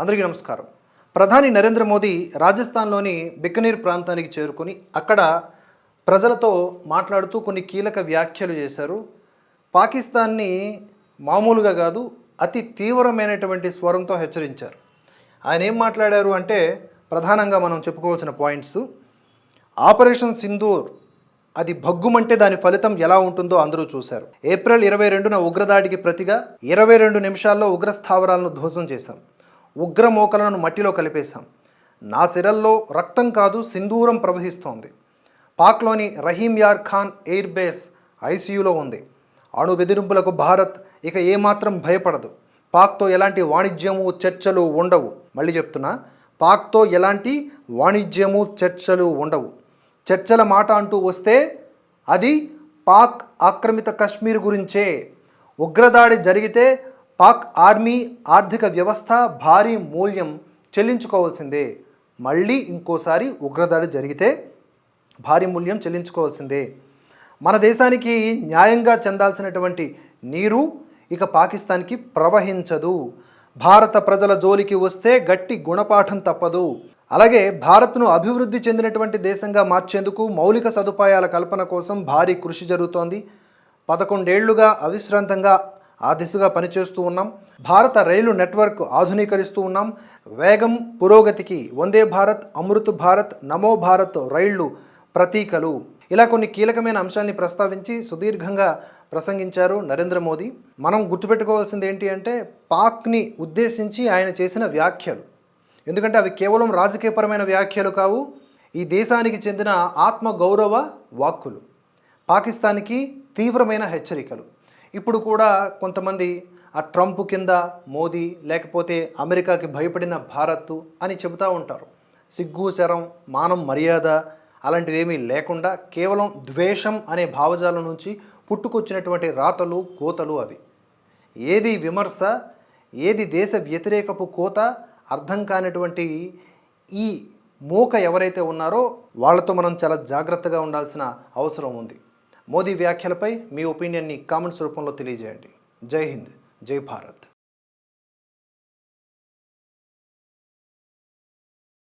అందరికీ నమస్కారం. ప్రధాని నరేంద్ర మోదీ రాజస్థాన్లోని బికనీర్ ప్రాంతానికి చేరుకొని అక్కడ ప్రజలతో మాట్లాడుతూ కొన్ని కీలక వ్యాఖ్యలు చేశారు. పాకిస్తాన్ని మామూలుగా కాదు అతి తీవ్రమైనటువంటి స్వరంతో హెచ్చరించారు. ఆయన ఏం మాట్లాడారు అంటే ప్రధానంగా మనం చెప్పుకోవాల్సిన పాయింట్స్. ఆపరేషన్ సింధూర్ అది భగ్గుమంటే దాని ఫలితం ఎలా ఉంటుందో అందరూ చూశారు. ఏప్రిల్ ఇరవై రెండున ఉగ్రదాడికి ప్రతిగా ఇరవై రెండు నిమిషాల్లో ఉగ్రస్థావరాలను ధ్వసం ధ్వంసం చేశాం. ఉగ్రమోకలను మట్టిలో కలిపేశాం. నా సిరల్లో రక్తం కాదు సింధూరం ప్రవహిస్తోంది. పాక్లోని రహీం యార్ ఖాన్ ఎయిర్ బేస్ ఐసీయూలో ఉంది. అణు బెదిరింపులకు భారత్ ఇక ఏమాత్రం భయపడదు. పాక్తో ఎలాంటి వాణిజ్యము చర్చలు ఉండవు. మళ్ళీ చెప్తున్నా పాక్తో ఎలాంటి వాణిజ్యము చర్చలు ఉండవు. చర్చల మాట అంటూ వస్తే అది పాక్ ఆక్రమిత కశ్మీర్ గురించే. ఉగ్రదాడి జరిగితే పాక్ ఆర్మీ ఆర్థిక వ్యవస్థ భారీ మూల్యం చెల్లించుకోవాల్సిందే. మళ్ళీ ఇంకోసారి ఉగ్రదాడి జరిగితే భారీ మూల్యం చెల్లించుకోవాల్సిందే. మన దేశానికి న్యాయంగా చెందాల్సినటువంటి నీరు ఇక పాకిస్తాన్కి ప్రవహించదు. భారత ప్రజల జోలికి వస్తే గట్టి గుణపాఠం తప్పదు. అలాగే భారత్ను అభివృద్ధి చెందినటువంటి దేశంగా మార్చేందుకు మౌలిక సదుపాయాల కల్పన కోసం భారీ కృషి జరుగుతోంది. పదకొండేళ్ళుగా అవిశ్రాంతంగా ఆ దిశగా పనిచేస్తూ ఉన్నాం. భారత రైలు నెట్వర్క్ ఆధునీకరిస్తూ ఉన్నాం. వేగం పురోగతికి వందే భారత్ అమృత్ భారత్ నమో భారత్ రైళ్ళు ప్రతీకలు. ఇలా కొన్ని కీలకమైన అంశాల్ని ప్రస్తావించి సుదీర్ఘంగా ప్రసంగించారు నరేంద్ర మోదీ. మనం గుర్తుపెట్టుకోవాల్సింది ఏంటి అంటే పాక్ని ఉద్దేశించి ఆయన చేసిన వ్యాఖ్యలు. ఎందుకంటే అవి కేవలం రాజకీయపరమైన వ్యాఖ్యలు కావు. ఈ దేశానికి చెందిన ఆత్మ గౌరవ వాక్కులు. పాకిస్తాన్కి తీవ్రమైన హెచ్చరికలు. ఇప్పుడు కూడా కొంతమంది ఆ ట్రంప్ కింద మోదీ లేకపోతే అమెరికాకి భయపడిన భారత్ అని చెబుతూ ఉంటారు. సిగ్గు శరం మానం మర్యాద అలాంటివి ఏమీ లేకుండా కేవలం ద్వేషం అనే భావజాలం నుంచి పుట్టుకొచ్చినటువంటి రాతలు కోతలు అవి. ఏది విమర్శ ఏది దేశ వ్యతిరేకపు కోత అర్థం కానటువంటి ఈ మూక ఎవరైతే ఉన్నారో వాళ్ళతో మనం చాలా జాగ్రత్తగా ఉండాల్సిన అవసరం ఉంది. మోదీ వ్యాఖ్యలపై మీ ఒపీనియన్ని కామెంట్స్ రూపంలో తెలియజేయండి. జై హింద్ జై భారత్.